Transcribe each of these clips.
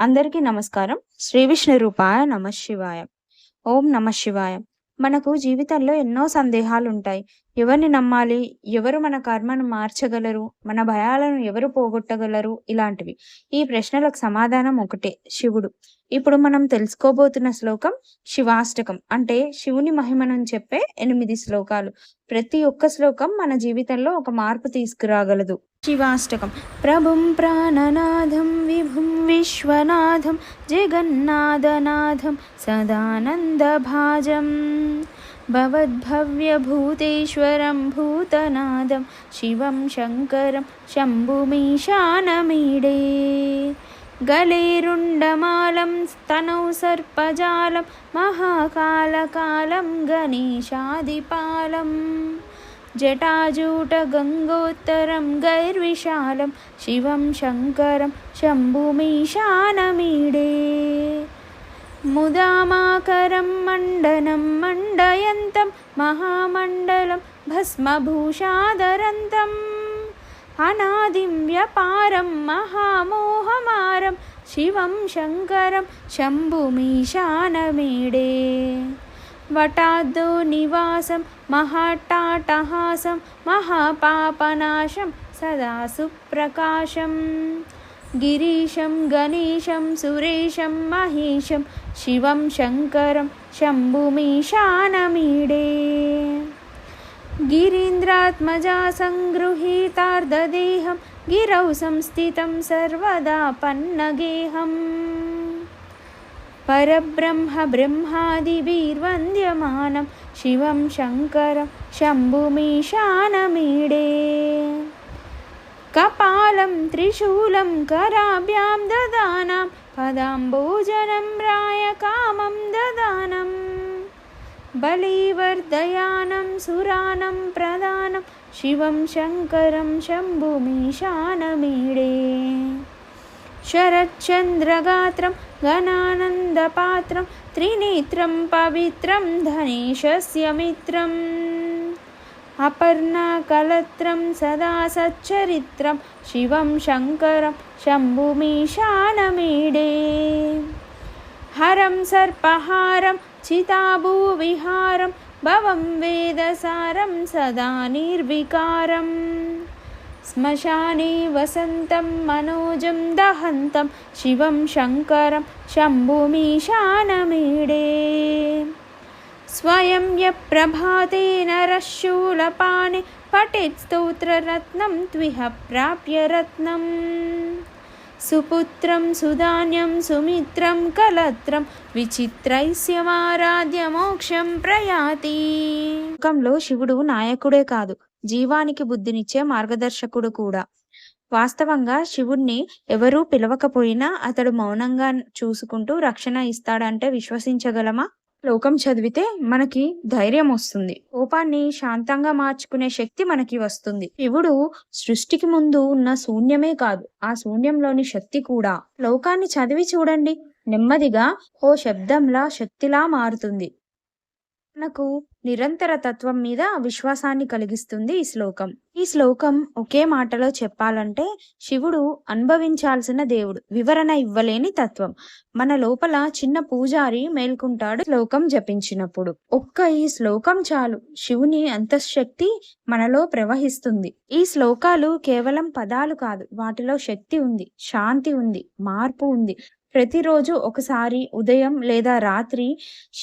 అందరికీ నమస్కారం. శ్రీ విష్ణు రూపాయ నమ శివాయ. ఓం నమ శివాయ. మనకు జీవితంలో ఎన్నో సందేహాలు ఉంటాయి ఎవరిని నమ్మాలి? ఎవరు మన కర్మను మార్చగలరు? మన భయాలను ఎవరు పోగొట్టగలరు? ఇలాంటివి. ఈ ప్రశ్నలకు సమాధానం ఒకటే శివుడు. ఇప్పుడు మనం తెలుసుకోబోతున్న శ్లోకం శివాష్టకం. అంటే శివుని మహిమను చెప్పే ఎనిమిది శ్లోకాలు. ప్రతి ఒక్క శ్లోకం మన జీవితంలో ఒక మార్పు తీసుకురాగలదు. శివాష్టకం. ప్రభుం ప్రాణనాథం విభుం విశ్వనాథం జగన్నాథనాథం సదానందభాజం. భవద్భవ్యభూతేశ్వరం భూతనాదం శివం శంకరం శంభుమీశానమీడే. గలేరుండమాలం స్తనౌ సర్పజాలం మహాకాలకాలం జటాజూట గంగోత్తరం గైర్విశాలం శివం శంకరం శంభుమీశానమీడే ముదామాకరం మండనం మండయంతం మహామండలం భస్మభూషాదరంతం అనాదిం వ్యాపారం మహామోహమారం శివం శంకరం శంభుమీశానమీడే वटाद्दो निवासं महाट्टाटहासं महापापनाशं सदा सुप्रकाशं गिरीशं गणेशं सुरेशं महेशं शिवं शङ्करं शम्भुमीशानमीडे गिरीन्द्रात्मजा सङ्गृहीतार्धदेहं गिरौ संस्थितं सर्वदा पन्नगेहम् परब्रह्म ब्रह्मादिभिर्वन्द्यमानं शिवं शङ्करं शम्भुमीशानमीडे कपालं त्रिशूलं कराभ्यां ददानां पदाम्बोजनं रायकामं ददानम् बलिवर्धयानं सुरानं प्रदानं शिवं शङ्करं शम्भुमीशानमीडे शरच्चन्द्रगात्रं घनानन्दपात्रं त्रिनेत्रं पवित्रं धनेशस्य मित्रम् अपर्णाकलत्रं सदा सच्चरित्रं शिवं शङ्करं शम्भुमीशानमीडे हरं सर्पहारं चिताभूविहारं भवं वेदसारं सदा निर्विकारम् శ్మశానే వసంతం మనోజం దహంతం శివం శంకరం శంభుమీశానమీడే. స్వయం యప్రభాతే నరశూలపాని పఠేత్ స్తోత్రరత్నం త్విహ ప్రాప్య రత్నం. సుపుత్రం సుధాన్యం సుమిత్రం కలత్రం విచిత్రైస్యమారాధ్య మోక్షం ప్రయాతి శివుడు నాయకుడే కాదు. జీవానికి బుద్ధినిచ్చే మార్గదర్శకుడు కూడా. వాస్తవంగా శివుణ్ణి ఎవరూ పిలవకపోయినా అతడు మౌనంగా చూసుకుంటూ రక్షణ ఇస్తాడంటే విశ్వసించగలమా? లోకం చదివితే మనకి ధైర్యం వస్తుంది. కోపాన్ని శాంతంగా మార్చుకునే శక్తి మనకి వస్తుంది. శివుడు సృష్టికి ముందు ఉన్న శూన్యమే కాదు ఆ శూన్యంలోని శక్తి కూడా. లోకాన్ని చదివి చూడండి. నెమ్మదిగా ఓ శబ్దంలా శక్తిలా మారుతుంది. మనకు నిరంతర తత్వం మీద విశ్వాసాన్ని కలిగిస్తుంది ఈ శ్లోకం. ఈ శ్లోకం ఒకే మాటలో చెప్పాలంటే శివుడు అనుభవించాల్సిన దేవుడు. వివరణ ఇవ్వలేని తత్వం. మన లోపల చిన్న పూజారి మేల్కుంటాడు శ్లోకం జపించినప్పుడు. ఒక్క ఈ శ్లోకం చాలు. శివుని అంతఃశక్తి మనలో ప్రవహిస్తుంది. ఈ శ్లోకాలు కేవలం పదాలు కాదు. వాటిలో శక్తి ఉంది శాంతి ఉంది మార్పు ఉంది. ప్రతిరోజు ఒకసారి ఉదయం లేదా రాత్రి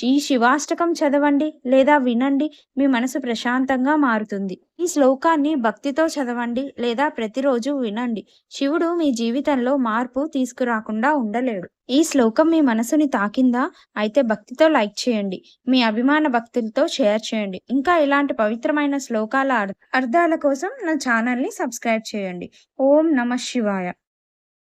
ఈ శివాష్టకం చదవండి లేదా వినండి మీ మనసు ప్రశాంతంగా మారుతుంది. ఈ శ్లోకాన్ని భక్తితో చదవండి లేదా ప్రతిరోజు వినండి. శివుడు మీ జీవితంలో మార్పు తీసుకురాకుండా ఉండలేడు. ఈ శ్లోకం మీ మనసుని తాకిందా? అయితే భక్తితో లైక్ చేయండి. మీ అభిమాన భక్తులతో షేర్ చేయండి. ఇంకా ఇలాంటి పవిత్రమైన శ్లోకాల అర్థాల కోసం నా ఛానల్ని సబ్స్క్రైబ్ చేయండి. ఓం నమ శివాయ.